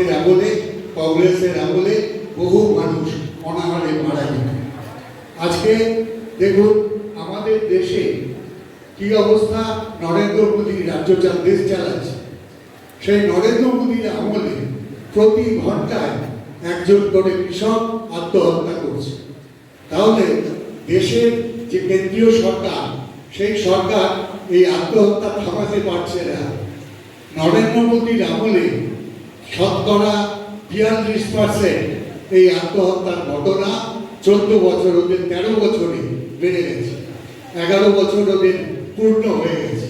আমাদের আমলে কংগ্রেসের আমলে বহু মানুষ অনাহারে মারা যেত আজকে দেখুন, আমাদের দেশে কি অবস্থা? নরেন্দ্র মোদী রাজ্য চা- দেশ চালাচ্ছে। সেই নরেন্দ্র মোদীর আমলে প্রতি ঘন্টায় একজন করে কৃষক আত্মহত্যা করছে। তাহলে দেশের যে কেন্দ্রীয় সরকার, সেই সরকার এই আত্মহত্যা থামাতে পারছে না। নরেন্দ্র মোদীর আমলে শতকরা বিয়াল্লিশ পার্সেন্ট এই আত্মহত্যার ঘটনা চোদ্দ বছর ওদের তেরো বছরে বেড়ে গেছে। এগারো বছর ওদের পূর্ণ হয়ে গেছে।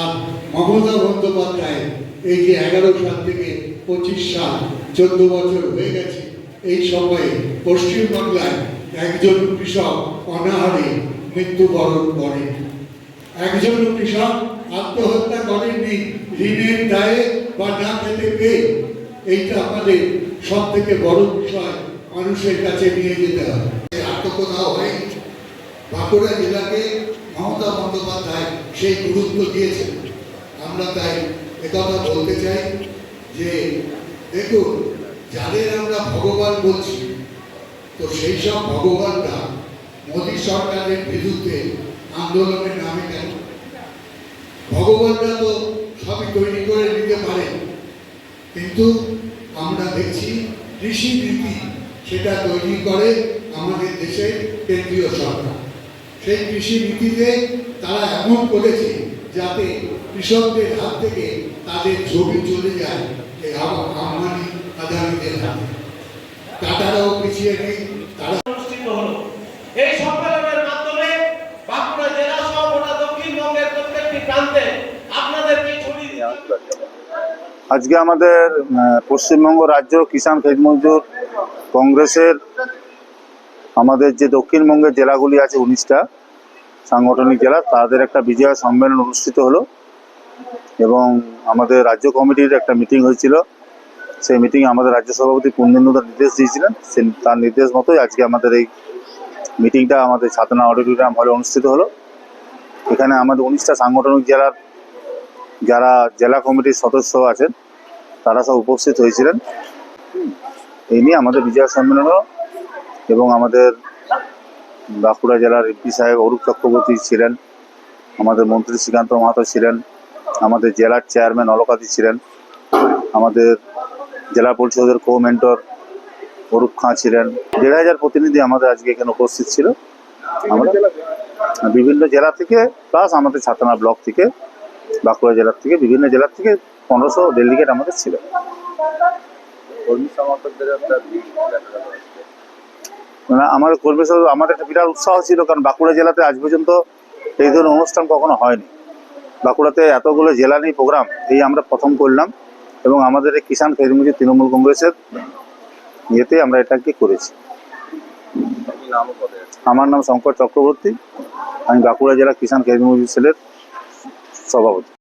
আর মমতা বন্দ্যোপাধ্যায় এই যে এগারো সাল থেকে পঁচিশ সাল চোদ্দ বছর হয়ে গেছে, এই সময়ে পশ্চিমবাংলায় একজন কৃষক অনাহারে মৃত্যুবরণ করেন একজন কৃষক আত্মহত্যা করেননি, ঋণের দায়ে বা না খেতে পেয়ে এইটা আমাদের সব থেকে বড় বিষয় মানুষের কাছে নিয়ে যেতে হবে। আত্মকথাও হয় বাঁকুড়া জেলাকে মমতা বন্দ্যোপাধ্যায় সেই গুরুত্ব দিয়েছেন। আমরা তাই একথা বলতে চাই যে, দেখুন, যাদের আমরা ভগবান বলছি, তো সেই সব ভগবানরা মোদী সরকারের বিরুদ্ধে আন্দোলনের নামে কেন? ভগবানরা তো সবই তৈরি করে নিতে পারেন। কিন্তু আমরা দেখছি কৃষি নীতি সেটা তৈরি করে আমাদের দেশের কেন্দ্রীয় সরকার। সেই কৃষি নীতিতে তারা এমন করেছে যাতে কৃষকদের হাত থেকে তাদের জমি চলে যায়, এই আদানিদের হাতে। টাটারাও পিছিয়ে নেই তারা অনুষ্ঠিত হলো এই সম্মেলনের মাধ্যমে বাঁকুড়া জেলা সহ গোটা দক্ষিণবঙ্গের প্রত্যেকটি প্রান্তে আপনাদেরকে ছড়িয়ে দিতে আজকে আমাদের পশ্চিমবঙ্গ রাজ্য কিষাণ খেত মজদুর কংগ্রেসের আমাদের যে দক্ষিণবঙ্গের জেলাগুলি আছে উনিশটা সাংগঠনিক জেলা, তাদের একটা বিজয় সম্মেলন অনুষ্ঠিত হলো এবং আমাদের রাজ্য কমিটির একটা মিটিং হয়েছিল। সেই মিটিং আমাদের রাজ্য সভাপতি পূর্ণেন্দুদার নির্দেশ দিয়েছিলেন। সে- তার নির্দেশ মতোই আজকে আমাদের এই মিটিংটা আমাদের ছাতনা অডিটোরিয়াম হলে অনুষ্ঠিত হলো। এখানে আমাদের উনিশটা সাংগঠনিক জেলার যারা জেলা কমিটির সদস্য আছেন, তারা সব উপস্থিত হয়েছিলেন। এই নিয়ে আমাদের বিজয় সম্মেলন এবং আমাদের বাঁকুড়া জেলার এমপি সাহেব অরূপ চক্রবর্তী ছিলেন, আমাদের মন্ত্রী শ্রীকান্ত মাহাতো ছিলেন, আমাদের জেলার চেয়ারম্যান অলকাতি ছিলেন, আমাদের জেলা পরিষদের কো মেন্টর অরূপ খাঁ ছিলেন। দেড় হাজার প্রতিনিধি আমাদের আজকে এখানে উপস্থিত ছিল। আমাদের বিভিন্ন জেলা থেকে, প্লাস আমাদের ছাতনা ব্লক থেকে বাঁকুড়া জেলার থেকে বিভিন্ন জেলার থেকে পনেরোশো ডেলিগেট আমাদের ছিল। মানে আমাদের কর্মী আমাদের একটা বিরাট উৎসাহ ছিল কারণ বাঁকুড়া জেলাতে আজ পর্যন্ত এই ধরনের অনুষ্ঠান কখনো হয়নি বাঁকুড়াতে এতগুলো জেলা নিয়ে প্রোগ্রাম এই আমরা প্রথম করলাম এবং আমাদের এই কিষাণ খেজমুজি তৃণমূল কংগ্রেসের ইয়েতে আমরা এটাকে করেছি। আমার নাম শঙ্কর চক্রবর্তী আমি বাঁকুড়া জেলা কিষাণ খেজমুজি সেলের সভাপতি